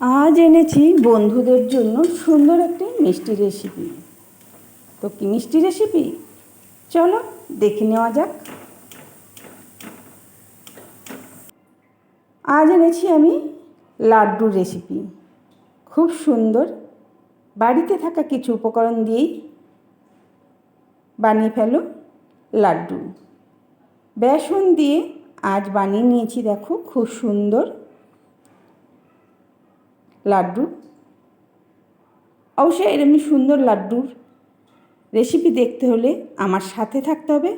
আজ এনেছি বন্ধুদের জন্য সুন্দর একটি মিষ্টি রেসিপি তো কি মিষ্টি রেসিপি চলো দেখে নেওয়া যাক। আজ এনেছি আমি লাড্ডুর রেসিপি খুব সুন্দর। বাড়িতে থাকা কিছু উপকরণ দিয়েই বানিয়ে ফেলো লাড্ডু। বেসন দিয়ে আজ বানিয়ে নিয়েছি, দেখো, খুব সুন্দর। লাড্ডু। অবশ্যই এরমই সুন্দর লাড্ডুর রেসিপি দেখতে হলে আমার সাথে থাকতে হবে।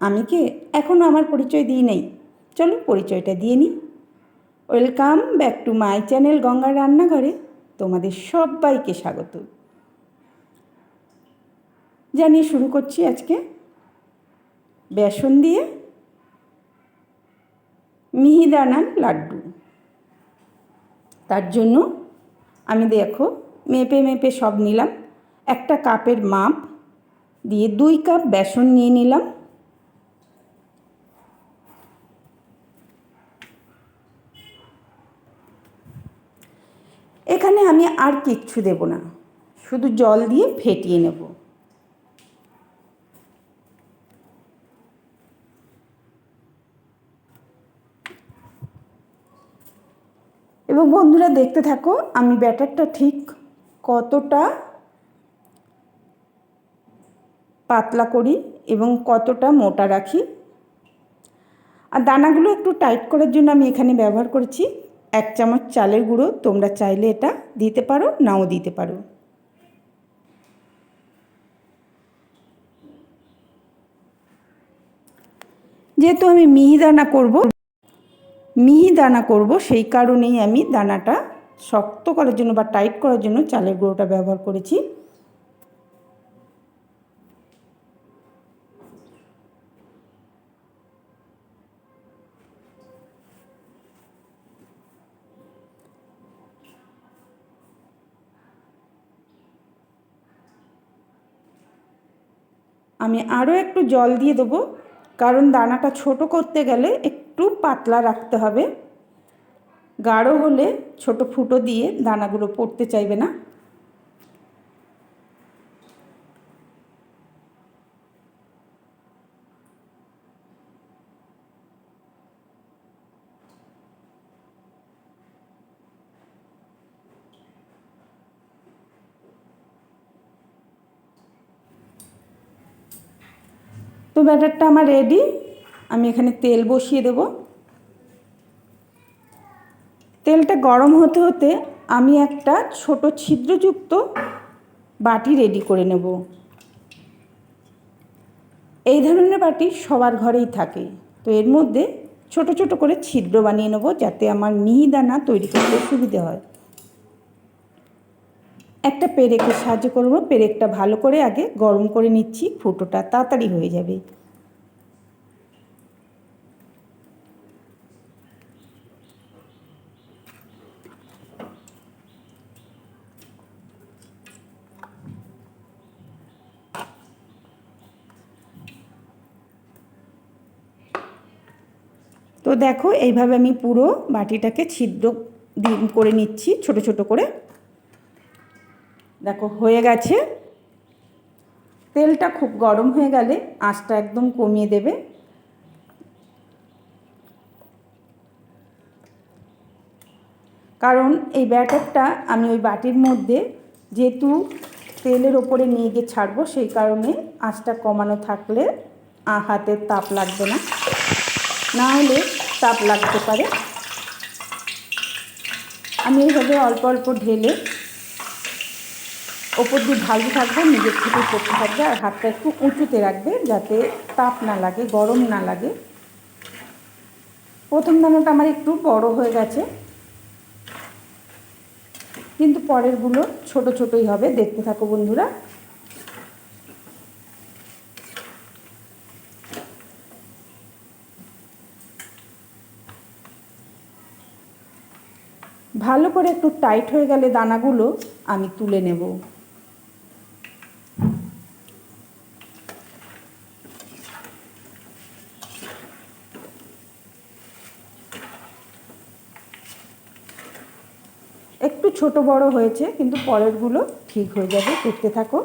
আমি কে এখনও আমার পরিচয় দিই নেই? চলো পরিচয়টা দিয়ে নিই। Welcome back to my channel গঙ্গার রান্নাঘরে তোমাদের সবাইকে স্বাগত। জানিয়ে শুরু করছি আজকে। বেসন দিয়ে মিহিদানার লাড্ডু। তার জন্য আমি দেখো মেপে মেপে সব নিলাম। একটা কাপের মাপ দিয়ে দুই কাপ বেসন নিয়ে নিলাম। এখানে আমি আর কিচ্ছু দেব না, শুধু জল দিয়ে ফেটিয়ে নেব। এবং বন্ধুরা দেখতে থাকো, আমি ব্যাটারটা ঠিক কতটা পাতলা করি এবং কতটা মোটা রাখি। আর দানাগুলো একটু টাইট করার জন্য আমি এখানে ব্যবহার করেছি এক চামচ চালের গুঁড়ো। তোমরা চাইলে এটা দিতে পারো, নাও দিতে পারো। যেহেতু আমি মিহি দানা করব মিহি দানা করব, সেই কারণেই আমি দানাটা শক্ত করার জন্য বা টাইট করার জন্য চালের গুঁড়োটা ব্যবহার করেছি। আমি আরও একটু জল দিয়ে দেবো, কারণ দানাটা ছোট করতে গেলে একটু পাতলা রাখতে হবে। গাঢ় হলে ছোট ফুটো দিয়ে দানাগুলো পড়তে চাইবে না। তো ব্যাটারটা আমার রেডি আমি এখানে তেল বসিয়ে দেব। তেলটা গরম হতে হতে আমি একটা ছোট ছিদ্রযুক্ত বাটি রেডি করে নেব। এই ধরনের বাটি সবার ঘরেই থাকে। তো এর মধ্যে ছোট ছোট করে ছিদ্র বানিয়ে নেব যাতে আমার মিহিদানা তৈরি করতে সুবিধে হয়। একটা পেরেকের সাহায্য করব। পেরেকটা ভালো করে আগে গরম করে নিচ্ছি, ফুটোটা তাড়াতাড়ি হয়ে যাবে। দেখো, এইভাবে আমি পুরো বাটিটাকে ছিদ্র করে নিচ্ছি, ছোট ছোট করে। দেখো, হয়ে গেছে। তেলটা খুব গরম হয়ে গেলে আঁচটা একদম কমিয়ে দেবে। কারণ এই ব্যাটারটা আমি ওই বাটির মধ্যে যেহেতু তেলের ওপরে নিয়ে গিয়ে ছাড়বো, সেই কারণে আঁচটা কমানো থাকলে হাতের তাপ লাগবে না। না হলে তাপ লাগতে পারে। আমি এইভাবে অল্প অল্প ঢেলে ওপর দিয়ে ঢালতে থাকবে, নিজের থেকে করতে থাকবে, আর হাতটা একটু উঁচুতে রাখবে যাতে তাপ না লাগে, গরম না লাগে। প্রথম দানাটা আমার একটু বড় হয়ে গেছে। কিন্তু পরেরগুলো ছোট ছোটই হবে, দেখতে থাকো বন্ধুরা। ভালো করে একটু টাইট হয়ে গেলে দানাগুলো আমি তুলে নেব। একটু ছোট বড় হয়েছে, কিন্তু পরেরগুলো ঠিক হয়ে যাবে। দেখতে থাকো।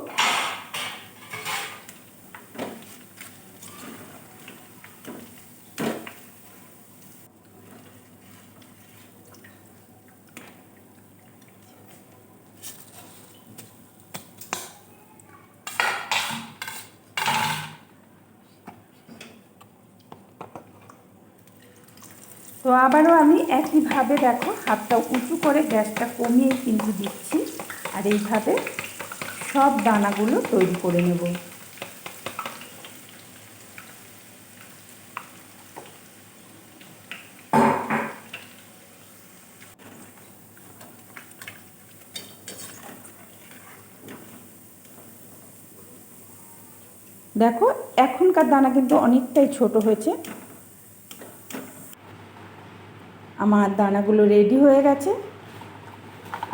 তো আবারও আমি একইভাবে দেখো, হাতটা উঁচু করে গ্যাসটা কমিয়ে কিন্তু দিচ্ছি আর এইভাবে সব দানাগুলো তৈরি করে নেব। দেখো, এখনকার দানা কিন্তু অনেকটাই ছোট হয়েছে। আমার দানাগুলো রেডি হয়ে গেছে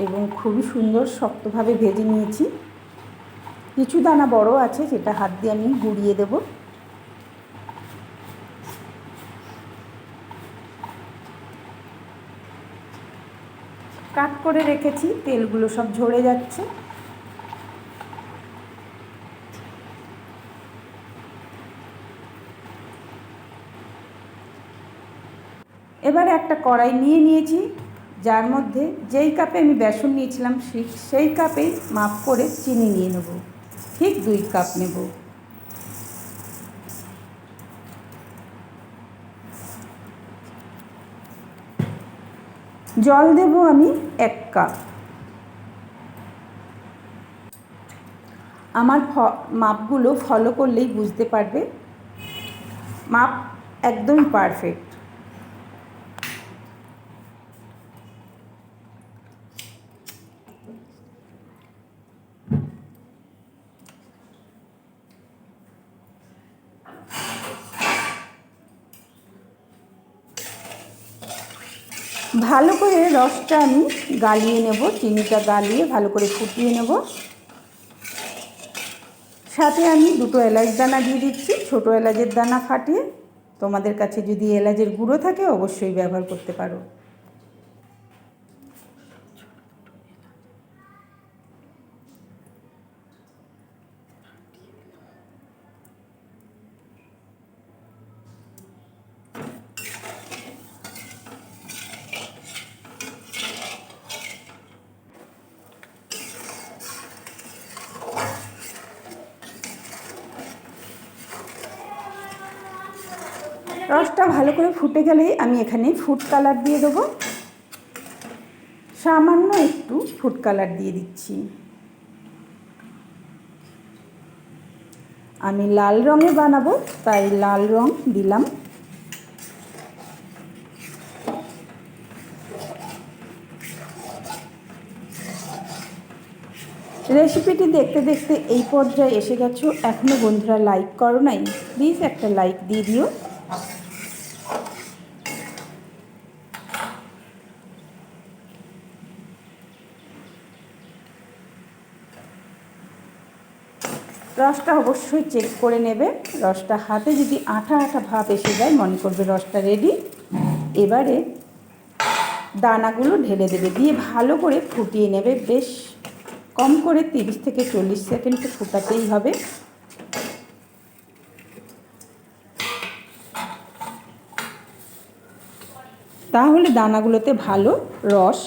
এবং খুবই সুন্দর শক্তভাবে ভেজে নিয়েছি। কিছু দানা বড় আছে যেটা হাত দিয়ে আমি গুঁড়িয়ে দেব। কাট করে রেখেছি, তেলগুলো সব ঝরে যাচ্ছে এবারে একটা কড়াই নিয়ে নিয়েছি, যার মধ্যে যেই কাপে আমি বেসন নিয়েছিলাম ঠিক সেই কাপেই মাপ করে চিনি নিয়ে নেব। ঠিক দুই কাপ নেব। জল দেব আমি এক কাপ। আমার ফ, মাপগুলো ফলো করলেই বুঝতে পারবে। মাপ একদমই পারফেক্ট ভালো করে রসটা আমি গালিয়ে নেব, চিনিটা গালিয়ে ভালো করে ফুটিয়ে নেব। সাথে আমি দুটো এলাচ দানা দিয়ে দিচ্ছি, ছোটো এলাচের দানা ফাটিয়ে। তোমাদের কাছে যদি এলাচের গুঁড়ো থাকে, অবশ্যই ব্যবহার করতে পারো। রসটা ভালো করে ফুটে গেলেই আমি এখানে ফুড কালার দিয়ে দেবো। সামান্য একটু ফুড কালার দিয়ে দিচ্ছি। আমি লাল রঙে বানাবো, তাই লাল রং দিলাম। রেসিপিটি দেখতে দেখতে এই পর্যায়ে এসে গেছো। এখনও বন্ধুরা লাইক করো নাই প্লিজ একটা লাইক দিয়ে দিও। রসটা অবশ্যই চেক করে নেবে। রসটা হাতে যদি আঠা আঠা ভাব এসে যায়, মনে করবে রসটা রেডি এবারে দানাগুলো ঢেলে দেবে, দিয়ে ভালো করে ফুটিয়ে নেবে। বেশ কম করে তিরিশ থেকে চল্লিশ সেকেন্ড ফুটাতেই হবে। তাহলে দানাগুলোতে ভালো রস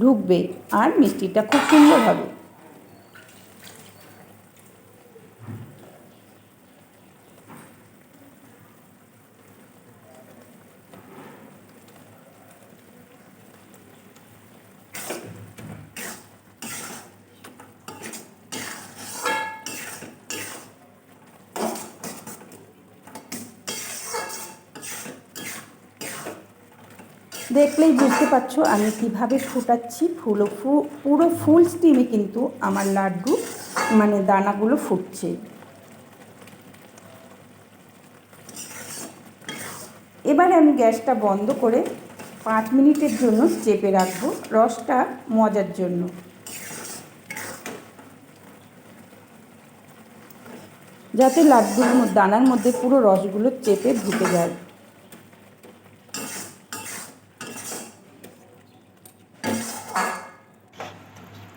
ঢুকবে, আর মিষ্টিটা খুব সুন্দর হবে। দেখলেই বুঝতে পারছ আমি কীভাবে ফুটাচ্ছি ফুলো পুরো ফুল স্টিমে কিন্তু আমার লাড্ডু মানে দানাগুলো ফুটছে। এবারে আমি গ্যাসটা বন্ধ করে পাঁচ মিনিটের জন্য চেপে রাখব রসটা মজার জন্য। যাতে লাড্ডুর দানার মধ্যে পুরো রসগুলো চেপে ঢুকে যায়।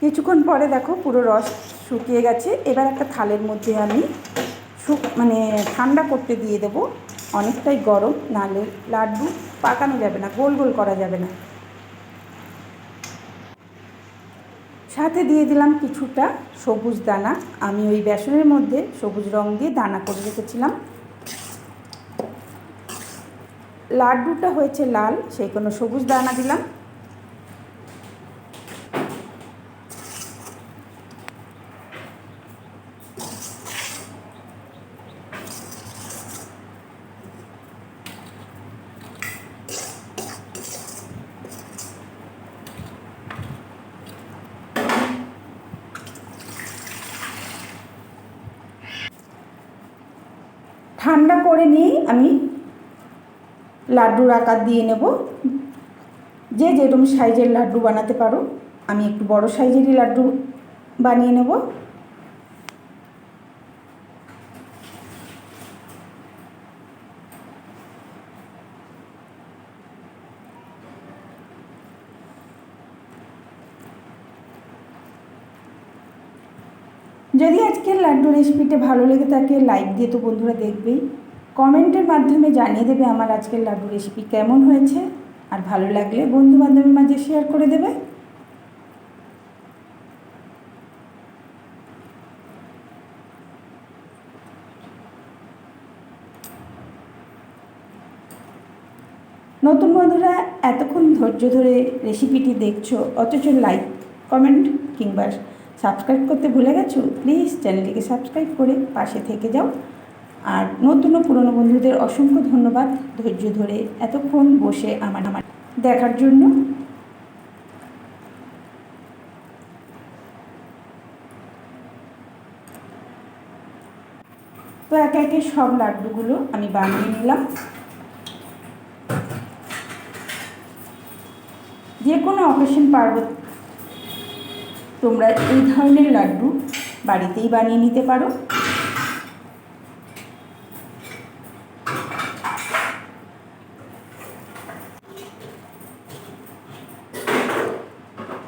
কিছুক্ষণ পরে দেখো পুরো রস শুকিয়ে গেছে। এবার একটা থালের মধ্যে আমি শুক মানে ঠান্ডা করতে দিয়ে দেব। অনেকটাই গরম নালে লাড্ডু পাকানো যাবে না, গোল গোল করা যাবে না। সাথে দিয়ে দিলাম কিছুটা সবুজ দানা। আমি ওই বেসনের মধ্যে সবুজ রং দিয়ে দানা করে রেখেছিলাম। লাড্ডুটা হয়েছে লাল, সেই কোনো সবুজ দানা দিলাম। ঠান্ডা করে নিয়েই আমি লাড্ডুর আকার দিয়ে নেব। যে যেরকম সাইজের লাড্ডু বানাতে পারো, আমি একটু বড় সাইজেরই লাড্ডু বানিয়ে নেব। যদি আজকের লাড্ডু রেসিপিটা ভালো লেগে থাকে লাইক দিয়ে তো বন্ধুরা দেখবেই। কমেন্টের মাধ্যমে জানিয়ে দেবে আমার আজকের লাড্ডু রেসিপি কেমন হয়েছে। আর ভালো লাগলে বন্ধু বান্ধবের মাঝে শেয়ার করে দেবে। নতুন বন্ধুরা, এতক্ষণ ধৈর্য ধরে রেসিপিটি দেখছ, অথচ লাইক কমেন্ট কিংবা সাবস্ক্রাইব করতে ভুলে গেছো? প্লিজ চ্যানেলটিকে সাবস্ক্রাইব করে পাশে থেকে যাও। আর নতুন ও পুরনো বন্ধুদের অসংখ্য ধন্যবাদ ধৈর্য ধরে এতক্ষণ বসে আমার আমার দেখার জন্য। তো একে একে সব লাড্ডুগুলো আমি বানিয়ে নিলাম। যে কোনো অকেশন পারব তোমরা এই ধরনের লাড্ডু বাড়িতেই বানিয়ে নিতে পারো।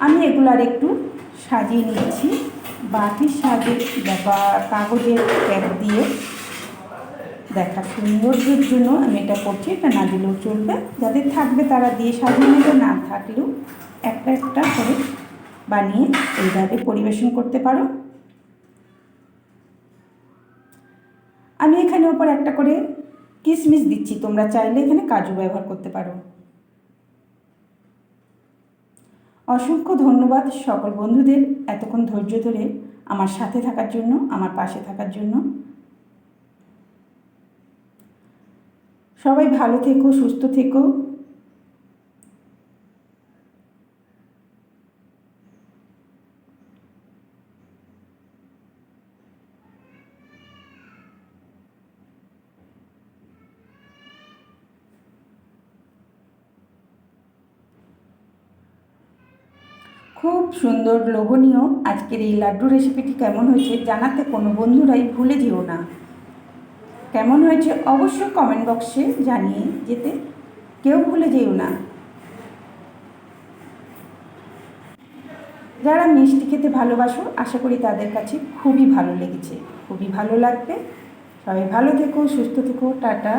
আমি এগুলো আর একটু সাজিয়ে নিচ্ছি বাটির সাজে বা কাগজের ক্যাপ দিয়ে। দেখা সৌন্দর্যের জন্য আমি এটা করছি, এটা না দিলেও চলবে। যাদের থাকবে তারা দিয়ে সাজিয়ে নেবে, না থাকলেও একটা একটা করে বানিয়ে এইভাবে পরিবেশন করতে পারো। আমি এখানে ওপর একটা করে কিশমিশ দিচ্ছি, তোমরা চাইলে এখানে কাজু ব্যবহার করতে পারো। অসংখ্য ধন্যবাদ সকল বন্ধুদের এতক্ষণ ধৈর্য ধরে আমার সাথে থাকার জন্য, আমার পাশে থাকার জন্য। সবাই ভালো থেকো, সুস্থ থেকো। খুব সুন্দর, লোভনীয় আজকের এই লাড্ডু রেসিপিটি কেমন হয়েছে জানাতে কোনো বন্ধুরাই ভুলে যেও না। কেমন হয়েছে অবশ্যই কমেন্ট বক্সে জানিয়ে যেতে কেউ ভুলে যেও না। যারা মিষ্টি খেতে ভালোবাসো, আশা করি তাদের কাছে খুবই ভালো লেগেছে। খুবই ভালো লাগবে। সবাই ভালো থেকো, সুস্থ থেকো, টাটা।